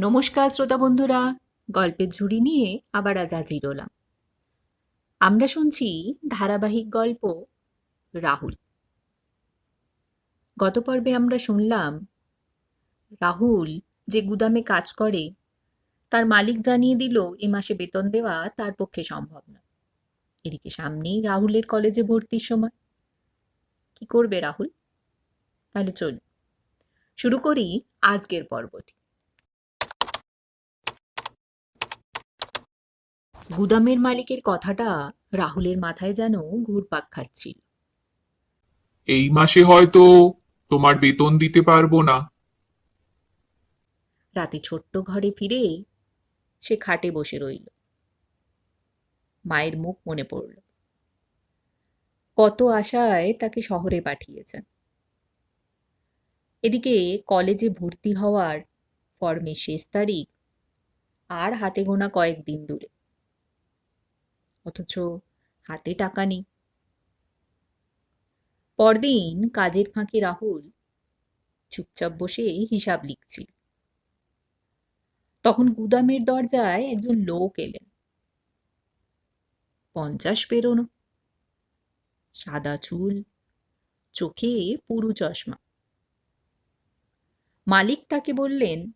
নমস্কার, শ্রোতা বন্ধুরা। গল্পের ঝুড়ি নিয়ে আবার আজ হাজির হলাম। আমরা শুনছি ধারাবাহিক গল্প রাহুল। গত পর্বে আমরা শুনলাম, রাহুল যে গুদামে কাজ করে, তার মালিক জানিয়ে দিল, এ মাসে বেতন দেওয়া তার পক্ষে সম্ভব না এদিকে সামনেই রাহুলের কলেজে ভর্তির সময়। কি করবে রাহুল? তাহলে চল শুরু করি আজকের পর্বটি। গুদামের মালিকের কথাটা রাহুলের মাথায় যেন ঘুরপাক খাচ্ছিল। এই মাসে হয়তো তোমার বেতন দিতে পারব না। রাতে ছোট্ট ঘরে ফিরে সে খাটে বসে রইল। মায়ের মুখ মনে পড়ল। কত আশায় তাকে শহরে পাঠিয়েছেন। এদিকে কলেজে ভর্তি হওয়ার ফর্মের শেষ তারিখ আর হাতে গোনা কয়েকদিন দূরে। অথচ হাতে টাকা নেই। পরদিন কাজের ফাঁকে রাহুল চুপচাপ বসে হিসাব লিখছিল। তখন গুদামের দরজায় একজন লোক এলেন। পঞ্চাশ পেরোনো, সাদা চুল, চোখে পুরু চশমা। মালিক তাকে বললেন,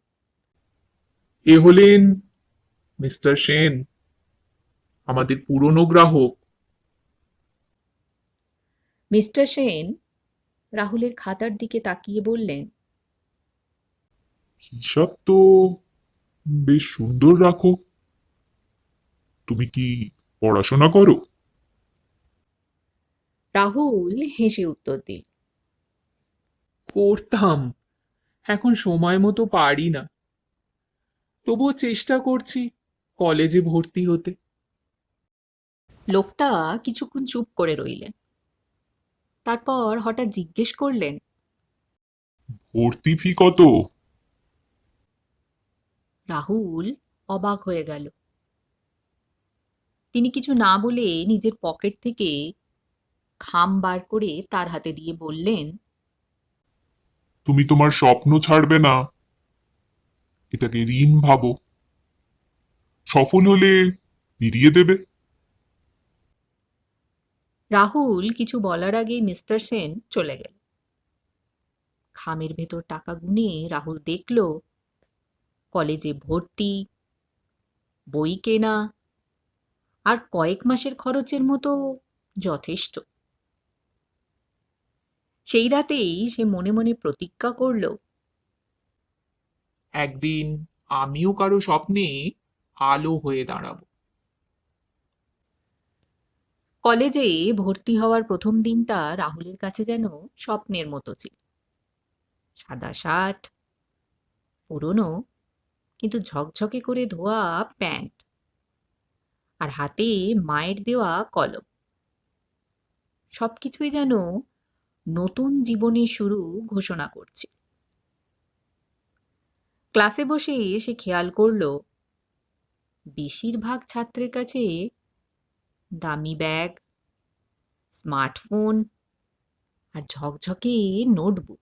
এ হলেন মিস্টার সেন। আমাদের পুরনো গ্রাহক। মিস্টার সেন রাহুলের খাতার দিকে তাকিয়ে বললেন হিসাব তো বেশ সুন্দর রাখো তুমি কি পড়াশোনা করো? রাহুল হেসে উত্তর দিল করতাম এখন সময় মতো পারি না। তবুও চেষ্টা করছি কলেজে ভর্তি হতে। লোকটা কিছুক্ষণ চুপ করে রইলেন। তারপর হঠাৎ জিজ্ঞেস করলেন ভর্তি ফি কত? রাহুল অবাক হয়ে গেল। তিনি কিছু না বলে নিজের পকেট থেকে খাম বার করে তার হাতে দিয়ে বললেন তুমি তোমার স্বপ্ন ছাড়বে না। এটাকে ঋণ ভাবো। সফল হলে ফিরিয়ে দেবে। রাহুল কিছু বলার আগেই মিস্টার সেন চলে গেল। খামের ভেতর টাকা গুনে রাহুল দেখল, কলেজে ভর্তি, বই কেনা, আর কয়েক মাসের খরচের মতো যথেষ্ট। সেই রাতেই সে মনে মনে প্রতিজ্ঞা করল, একদিন আমিও কারও স্বপ্নে আলো হয়ে দাঁড়াবো। কলেজে ভর্তি হওয়ার প্রথম দিনটা রাহুলের কাছে যেন স্বপ্নের মতো ছিল। সাদা শার্ট, পুরনো, কিন্তু ঝকঝকে করে ধোয়া প্যান্ট আর হাতে মায়ের দেওয়া কলম। সবকিছুই যেন নতুন জীবনের শুরু ঘোষণা করছে। ক্লাসে বসে সে খেয়াল করল, বেশিরভাগ ছাত্রের কাছে দামি ব্যাগ স্মার্টফোন আর ঝকঝকে নোটবুক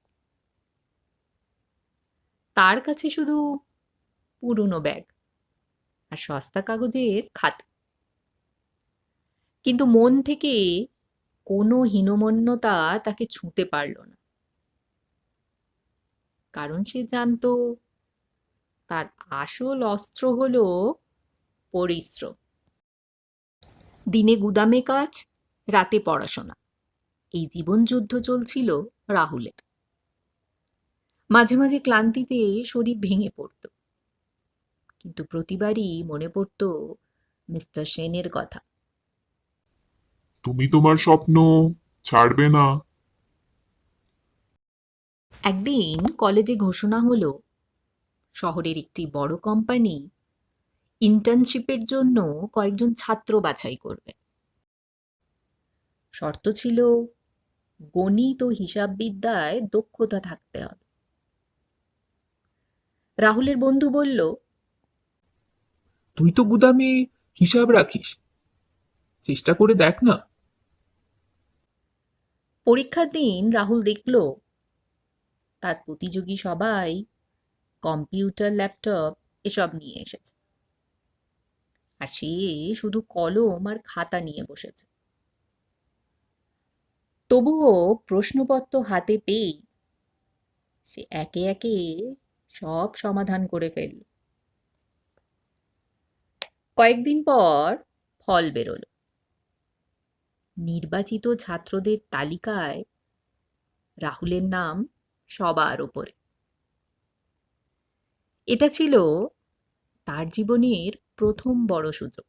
তার কাছে শুধু পুরনো ব্যাগ আর সস্তা কাগজের খাতা। কিন্তু মন থেকে কোনো হীনমন্যতা তাকে ছুঁতে পারল না। কারণ সে জানতো তার আসল অস্ত্র হলো পরিশ্রম। দিনে গুদামে কাজ রাতে পড়াশোনা। এই জীবনযুদ্ধ চলছিল রাহুলের। মাঝে মাঝে ক্লান্তিতে শরীর ভেঙে পড়ত। কিন্তু প্রতিবারই মনে পড়ত মিস্টার সেনের কথা। তুমি তোমার স্বপ্ন ছাড়বে না। একদিন কলেজে ঘোষণা হলো শহরের একটি বড় কোম্পানি ইন্টার্নশিপের জন্য কয়েকজন ছাত্র বাছাই করবে। শর্ত ছিল গণিত ও হিসাববিদ্যায় দক্ষতা থাকতে হবে। রাহুলের বন্ধু বলল তুই তো গুদামে হিসাব রাখিস। চেষ্টা করে দেখ না। পরীক্ষার দিন রাহুল দেখল তার প্রতিযোগী সবাই কম্পিউটার ল্যাপটপ এসব নিয়ে এসেছে। আর সে শুধু কলম আর খাতা নিয়ে বসেছে। তবুও প্রশ্নপত্র হাতে পেয়েই সে একে একে সব সমাধান করে ফেলল। কয়েকদিন পর ফল বেরোলো। নির্বাচিত ছাত্রদের তালিকায় রাহুলের নাম সবার ওপরে। এটা ছিল তার জীবনের প্রথম বড় সুযোগ।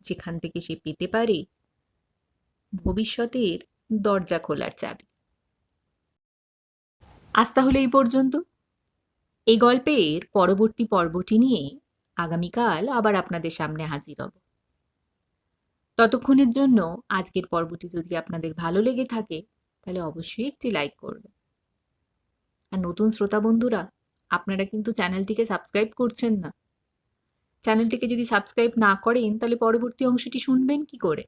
যেখান থেকে সে পেতে পারে ভবিষ্যতের দরজা খোলার চাবি। আজ তাহলে এই পর্যন্ত। এই গল্পের পরবর্তী পর্বটি নিয়ে আগামীকাল আবার আপনাদের সামনে হাজির হব। ততক্ষণের জন্য আজকের পর্বটি যদি আপনাদের ভালো লেগে থাকে, তাহলে অবশ্যই একটি লাইক করবেন। আর নতুন শ্রোতা বন্ধুরা, আপনারা কিন্তু চ্যানেলটিকে সাবস্ক্রাইব করছেন না। চ্যানেলটিকে যদি সাবস্ক্রাইব না করেন, তাহলে পরবর্তী অংশটি শুনবেন কি করে?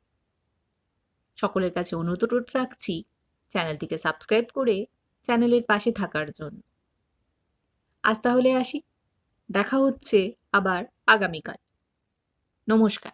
সকলের কাছে অনুরোধ রাখছি চ্যানেলটিকে সাবস্ক্রাইব করে চ্যানেলের পাশে থাকার জন্য। আজ তাহলে আসি। দেখা হচ্ছে আবার আগামীকাল। নমস্কার।